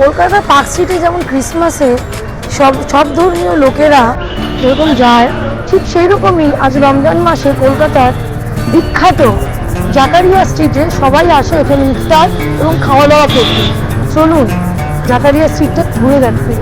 Kolkata park স্ট্রিটে যেমন ক্রিসমাসে সব সব ধর্মীয় লোকেরা যেরকম যায়, ঠিক সেই রকমই আজ রমজান মাসে কলকাতার বিখ্যাত জাকারিয়া স্ট্রিটে সবাই আসে এখানে ইফতার এবং খাওয়া দাওয়া করতে। চলুন, জাকারিয়া স্ট্রিটটা ঘুরে দেখতে।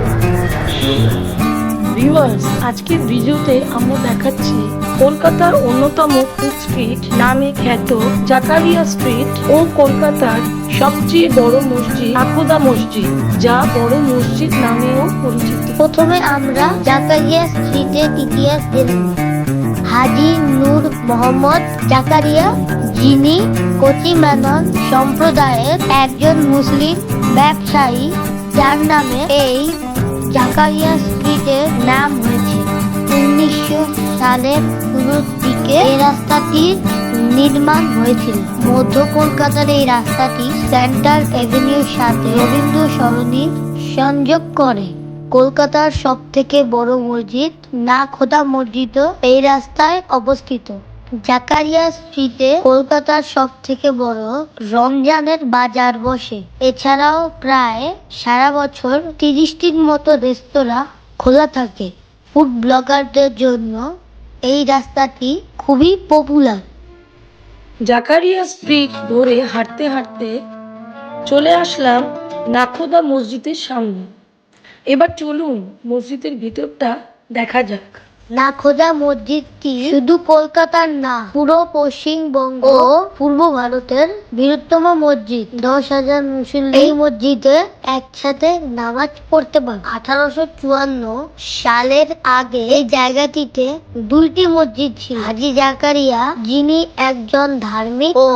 আজকের ভিডিওতে আমরা দেখাচ্ছি কলকাতার অন্যতম ফুড স্ট্রিট নামে খ্যাত জাকারিয়া স্ট্রিট ও কলকাতার সবচেয়ে বড় মসজিদ আখোদা মসজিদ, যা বড় মসজিদ নামেও পরিচিত প্রথমে আমরা জাকারিয়া স্ট্রিটের ইতিহাস নিই। হাজি নূর মোহাম্মদ জাকারিয়া, যিনি কোচিমানন সম্প্রদায়ের একজন মুসলিম ব্যবসায়ী, যার নামে এই জাকারিয়া স্ট্রিটের নাম হয়েছে উনিশশো সালের শুরুর দিকে এই রাস্তাটির নির্মাণ হয়েছিল। মধ্য কলকাতার এই রাস্তাটি সেন্ট্রাল এভিনিউর সাথে রবীন্দ্র সরণির সংযোগ করে। কলকাতার সব থেকে বড় মসজিদ না খোদা মসজিদও এই রাস্তায় অবস্থিত। জাকারিয়া স্ট্রিটে কলকাতার সব থেকে বড় রমজানের বাজার বসে। এছাড়াও প্রায় সারা বছর তিরিশটির মতো রেস্তোরাঁ খোলা থাকে। ফুড ব্লগারদের জন্য এই রাস্তাটি খুবই পপুলার জাকারিয়া স্ট্রিট ধরে হাঁটতে হাঁটতে চলে আসলাম নাখোদা মসজিদের সামনে। এবার চলুন মসজিদের ভিতরটা দেখা যাক। নাখোদা মসজিদটি শুধু কলকাতার না, পুরো পশ্চিমবঙ্গ ও পূর্ব ভারতের বৃহত্তম মসজিদ। দশ হাজার মুসলিম এই মসজিদে একসাথে নামাজ পড়তে পারে। আঠারোশো চুয়ান্ন সালের আগে এই জায়গাটিতে দুইটি মসজিদ ছিল। হাজি জাকারিয়া, যিনি একজন ধার্মিক ও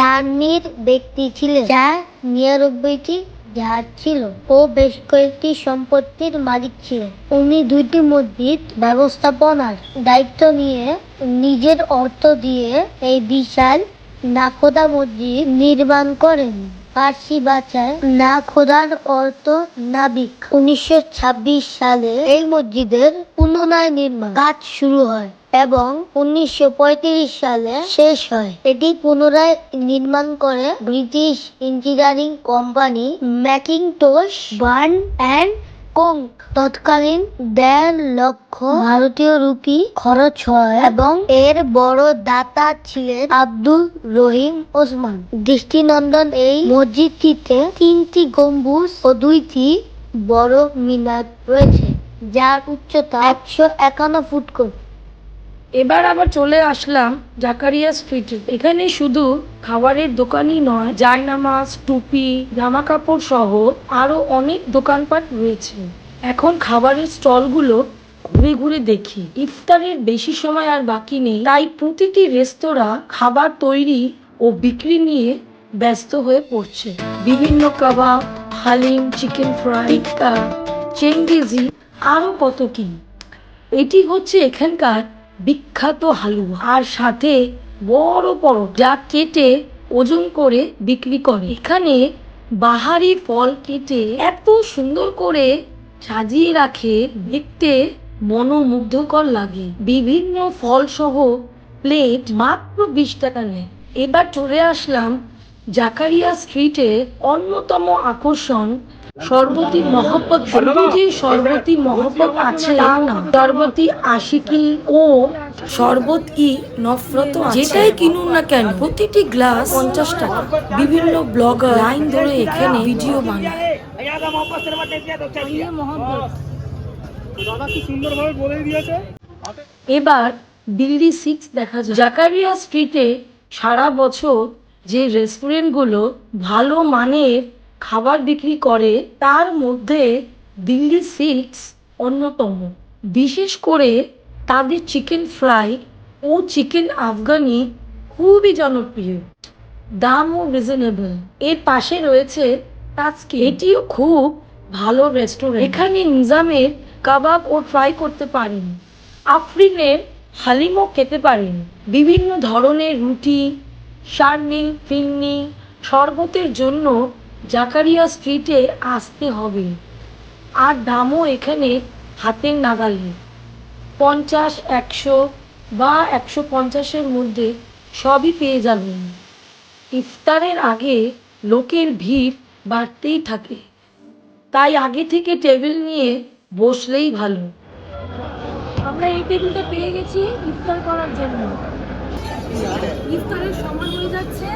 দার্মিক ব্যক্তি ছিলেন, যা নিরানব্বইটি জাহাজ ছিল ও বেশ কয়েকটি সম্পত্তির মালিক ছিল। উনি দুইটি মসজিদ ব্যবস্থাপনার দায়িত্ব নিয়ে নিজের অর্থ দিয়ে এই বিশাল নাখোদা মসজিদ নির্মাণ করেন। ফার্সি ভাষায় নাখোদার অর্থ নাবিক। উনিশশো ছাব্বিশ সালে এই মসজিদের পুনরায় নির্মাণ কাজ শুরু হয়। এবং উনিশশো পঁয়ত্রিশ সালে শেষ হয়। এটি পুনরায় নির্মাণ করে British engineering company Mackintosh Burn and co তৎকালীন দেড় লক্ষ ভারতীয় রুপি খরচ হয় এবং এর বড় দাতা ছিলেন আব্দুল রহিম ওসমান। দৃষ্টিনন্দন এই মসজিদটিতে তিনটি গম্বুজ ও দুইটি বড় মিনার রয়েছে, যার উচ্চতা একশো একান্ন ফুট করে এবার আবার চলে আসলাম জাকারিয়া স্ট্রিটে এখানে শুধু খাবারের দোকানই নয় জায়নামাজ টুপি, জামা কাপড় সহ আরও অনেক দোকানপাট রয়েছে। এখন খাবারের স্টলগুলো ঘুরে ঘুরে দেখি। ইফতারের বেশি সময় আর বাকি নেই, তাই প্রতিটি রেস্তোরাঁ খাবার তৈরি ও বিক্রি নিয়ে ব্যস্ত হয়ে পড়ছে। বিভিন্ন কাবাব, হালিম, চিকেন ফ্রাই টিক্কা চেঙ্গিজি, আরও কত কি। এটি হচ্ছে এখানকার বিখ্যাত হালুয়া। আর সাথে বড় বড় যা কেটে ওজন করে বিক্রি করে। এখানে বাহারি ফল কেটে এত সুন্দর করে সাজিয়ে রাখে, দেখতে মনোমুগ্ধকর লাগে। বিভিন্ন ফল সহ প্লেট মাত্র বিশ টাকা নেয়। এবার চলে আসলাম জাকারিয়া স্ট্রিটে অন্যতম আকর্ষণ সর্বতি মহাপদ শুধু যে সর্বতি মহব্বত আছে সর্বতি আশিকি ও শরবত কি নফরত যেটাই কিনুন না কেন প্রতিটি গ্লাস পঞ্চাশ টাকা। বিভিন্ন ব্লগার লাইন ধরে এখানে ভিডিও বানায়। এবার দিল্লি সিক্স দেখা যায় জাকারিয়া স্ট্রিটে সারা বছর যে রেস্টুরেন্টগুলো ভালো মানের খাবার বিক্রি করে, তার মধ্যে দিল্লি সিক্স অন্যতম। বিশেষ করে তাদের চিকেন ফ্রাই ও চিকেন আফগানি খুবই জনপ্রিয়। দামও রিজনেবল এর পাশে রয়েছে তাজকে। এটিও খুব ভালো রেস্টুরেন্ট এখানে নিজামের কাবাব ও ফ্রাই করতে পারেন। আফরিনের হালিমও খেতে পারেন। বিভিন্ন ধরনের রুটি সারনি ফিরনি, শরবতের জন্য জাকারিয়া স্ট্রিটে আসতে হবে। আর দামও এখানে হাতের নাগালে। পঞ্চাশ, একশো বা একশো পঞ্চাশের মধ্যে সবই পেয়ে যাবেন। ইফতারের আগে লোকের ভিড় বাড়তেই থাকে। তাই আগে থেকে টেবিল নিয়ে বসলেই ভালো। আমরা এই টেবিলটা পেয়ে গেছি ইফতার করার জন্য। ইফতারের সময় হয়ে যাচ্ছে।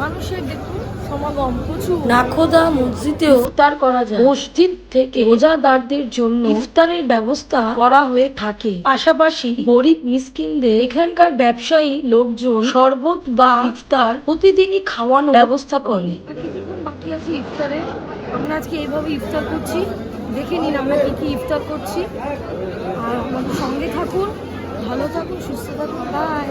মানুষের দেখুন সমাগম প্রচুর। নাখোদা মসজিদে ইফতার করা যায়। মসজিদ থেকে রোজাদারদের জন্য ইফতারের ব্যবস্থা করা হয়ে থাকে। পাশাপাশি গরিব মিসকিনদের এখানকার ব্যবসায়ী লোকজন শরবত বা ইফতার প্রতিদিনই খাওয়ানোর ব্যবস্থা করে। বাকি আছে ইফতারে। আমরা আজকে এইভাবে ইফতার করছি। দেখে নিন আমরা কি কি ইফতার করছি। আর আমাদের সঙ্গে থাকুন ভালো থাকুন সুস্থ থাকুন। বাই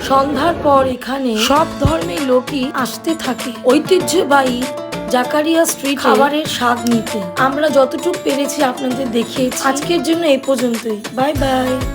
সন্ধ্যার পর এখানে সব ধর্মের লোকই আসতে থাকে। ঐতিহ্যবাহী জাকারিয়া স্ট্রিট খাবারের স্বাদ নিতে। আমরা যতটুকু পেরেছি আপনাদের দেখিয়েছি। আজকের জন্য এই পর্যন্তই। Bye bye.